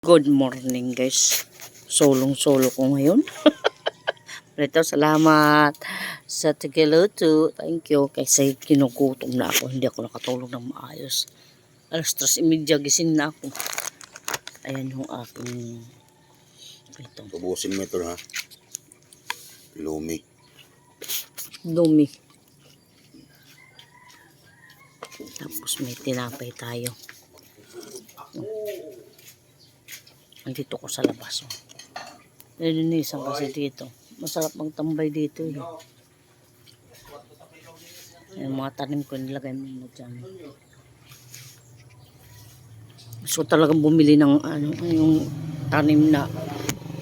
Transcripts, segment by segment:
Good morning guys. Solong-solo ko ngayon. Rito, salamat sa tigiluto. Thank you. Kasi kinukutom na ako. Hindi ako nakatulog ng maayos. Alas 3.30 gising na ako. Ayan yung aking ito. Tubusin mo ito ha. Lumi. Dumi. Tapos may tinapay tayo. Andito ko sa labas. Oh. Nilinisan kasi dito. Masarap magtambay dito eh. Yung mga tanim ko nilagay mo na dyan. So talagang bumili ng ano, yung tanim na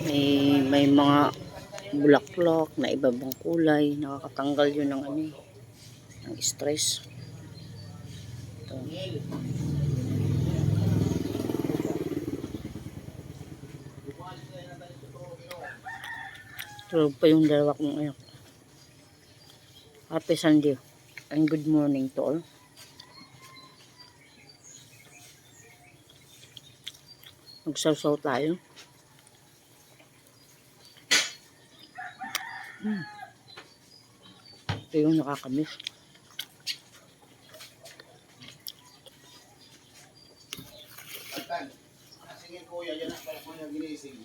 may, may mga bulaklak na ibabang kulay. Nakakatanggal yun ng ano eh, ng stress. Ito. Tulog pa yung dalawa kong anak. Happy Sunday and good morning to all. Magsaw-saw tayo. Hmm. Ito yung nakakamiss. Sige kuya, yan ang pala kuya ginising.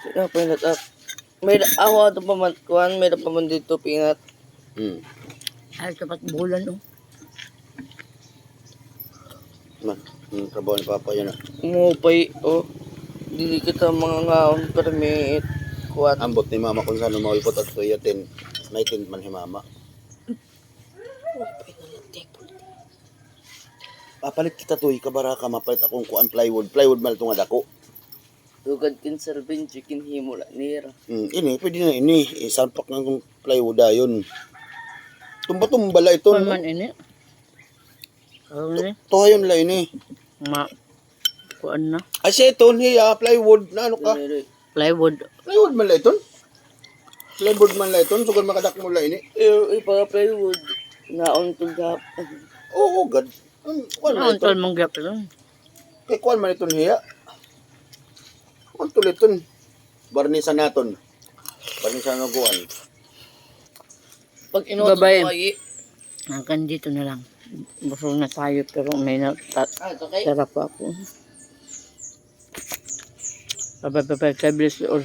Ikaw, pinat up. May awa ito pa man, kuhan, may pa man dito, pinat. Hmm. Ay, dapat bulan oh. Man, yung trabaho ni Papa yan ah. Umupay, oh. Dili kita mga ngaon, pero may kuhan. Ambot ni Mama kung saan mawipot at suyatin. May tint man si Mama. Papalit kita to, ikabara ka mapalit akong kuan plywood. Plywood mal itong dako. Dugad kin serving chicken himula nira. Hmm, ini, pwede na ini. Isalpak ng plywood ayon. Tumba-tumba la ito. Kung No? man ini. Kung ini. Tuhayon la ini. Ma. Kuan na. Ay siya ito, niya, plywood. Na ano ka? Plywood. Plywood man la ito. Plywood man la ito. Sugal makadak mo la ini. Eh, ipaga plywood. Naon to gap. Oo, oh, God. Um, kuan man Ano ito. tol mong gap lang. Kay kuan man ito niya. Kuan tulit ito. Barnisan naton. Barnisan ng kuan. Pag inuot mo kayo, Hanggang dito na lang. Busog na tayo pero may ah, natara okay. pa ako. Bye bye bye bye. God bless you all.